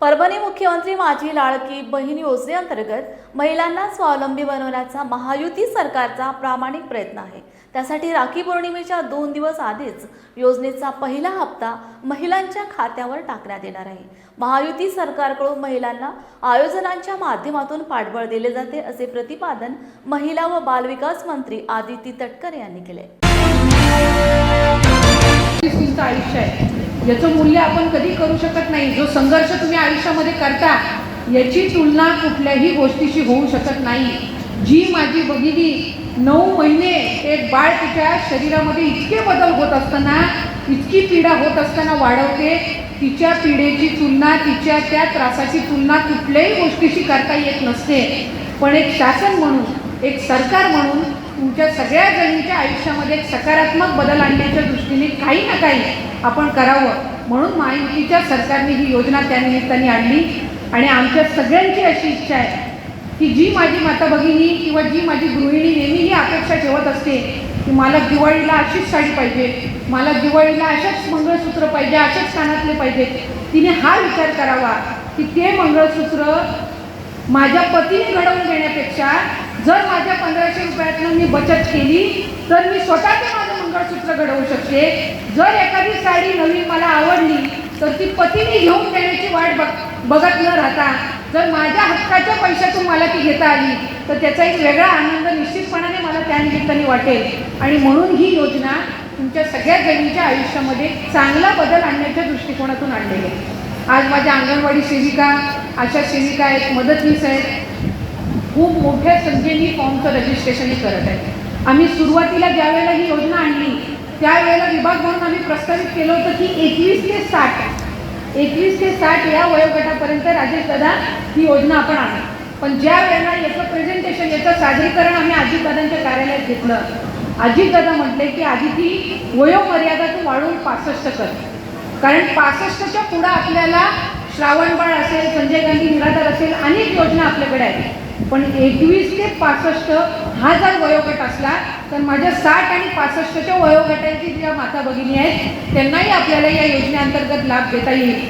परभणी मुख्यमंत्री माझी लाडकी बहीण योजनेअंतर्गत महिलांना स्वावलंबी बनवण्याचा महायुती सरकारचा प्रामाणिक प्रयत्न आहे. त्यासाठी राखी पौर्णिमेच्या दोन दिवस आधीच योजनेचा पहिला हप्ता महिलांच्या खात्यावर टाकण्यात येणार आहे. महायुती सरकारकडून महिलांना आयोजनांच्या माध्यमातून पाठबळ दिले जाते असे प्रतिपादन महिला व बालविकास मंत्री आदिती तटकर यांनी केले. तुमचं आयुष्य आहे. याचं मूल्य आपण कधी करू शकत नाही. जो संघर्ष तुम्ही आयुष्यामध्ये करता याची तुलना कुठल्याही गोष्टीशी होऊ शकत नाही. जी माझी भगिनी नऊ महिने एक बाळ तिच्या शरीरामध्ये इतके बदल होत असताना इतकी पीडा होत असताना वाढवते तिच्या पीडेची तुलना तिच्या त्या त्रासाची तुलना कुठल्याही गोष्टीशी करता येत नसते. पण एक शासन म्हणून एक सरकार म्हणून तुमच्या सगळ्या जणींच्या आयुष्यामध्ये एक सकारात्मक बदल आणण्याच्या दृष्टीने काही ना काही आपण करावं. म्हणून महायुतीच्या सरकारने ही योजना त्या निमित्ताने आणली. आणि आमच्या सगळ्यांची अशी इच्छा आहे की जी माझी माता भगिनी किंवा जी माझी गृहिणी नेहमी ही अपेक्षा ठेवत असते की मला दिवाळीला अशीच साडी पाहिजे मला दिवाळीला अशाच मंगळसूत्र पाहिजे अशाच कानातले पाहिजे तिने हा विचार करावा की ते मंगळसूत्र माझ्या पतीने घडवून देण्यापेक्षा जर माझ्या पंधराशे रुपयातनं मी बचत केली तर मी स्वतःचं माझं मंगळसूत्र घडवू शकते. जर एखादी साडी नवीन मला आवडली तर ती पतीने घेऊन देण्याची वाट बघ बघत न राहता जर माझ्या हक्काच्या पैशातून मला ती घेता आली तर त्याचा एक वेगळा आनंद निश्चितपणाने मला त्यानिमित्ताने वाटेल. आणि म्हणून ही योजना तुमच्या सगळ्या जणींच्या आयुष्यामध्ये चांगला बदल आणण्याच्या दृष्टिकोनातून आणलेली आहे. आज माझ्या अंगणवाडी सेविका आशा सेविका आहेत मदतनीस आहेत. खूप मोठ्या संख्येने फॉर्मचं रजिस्ट्रेशनही करत आहे आम्ही सुरुवातीला ज्यावेळेला ही योजना आणली त्यावेळेला विभाग म्हणून आम्ही प्रस्तावित केलं होतं की एकवीस ते साठ एकवीस ते साठ या वयोगटापर्यंत राजेश दादा ही योजना आपण आणली पण ज्या वेळेला याचं प्रेझेंटेशन याचं सादरीकरण आम्ही अजितदादांच्या कार्यालयात घेतलं अजितदादा म्हटले की आधी ती वयोमर्यादा तू वाढवून पासष्ट कर. कारण पासष्टच्या पुढं आपल्याला श्रावणबाळ असेल संजय गांधी निराधार असेल अनेक योजना आपल्याकडे आहेत. पण एकवीस ते पासष्ट हा जर वयोगट असला तर माझ्या साठ आणि पासष्टच्या वयोगटाची ज्या माता भगिनी आहेत त्यांनाही आपल्याला या योजनेअंतर्गत लाभ देता येईल.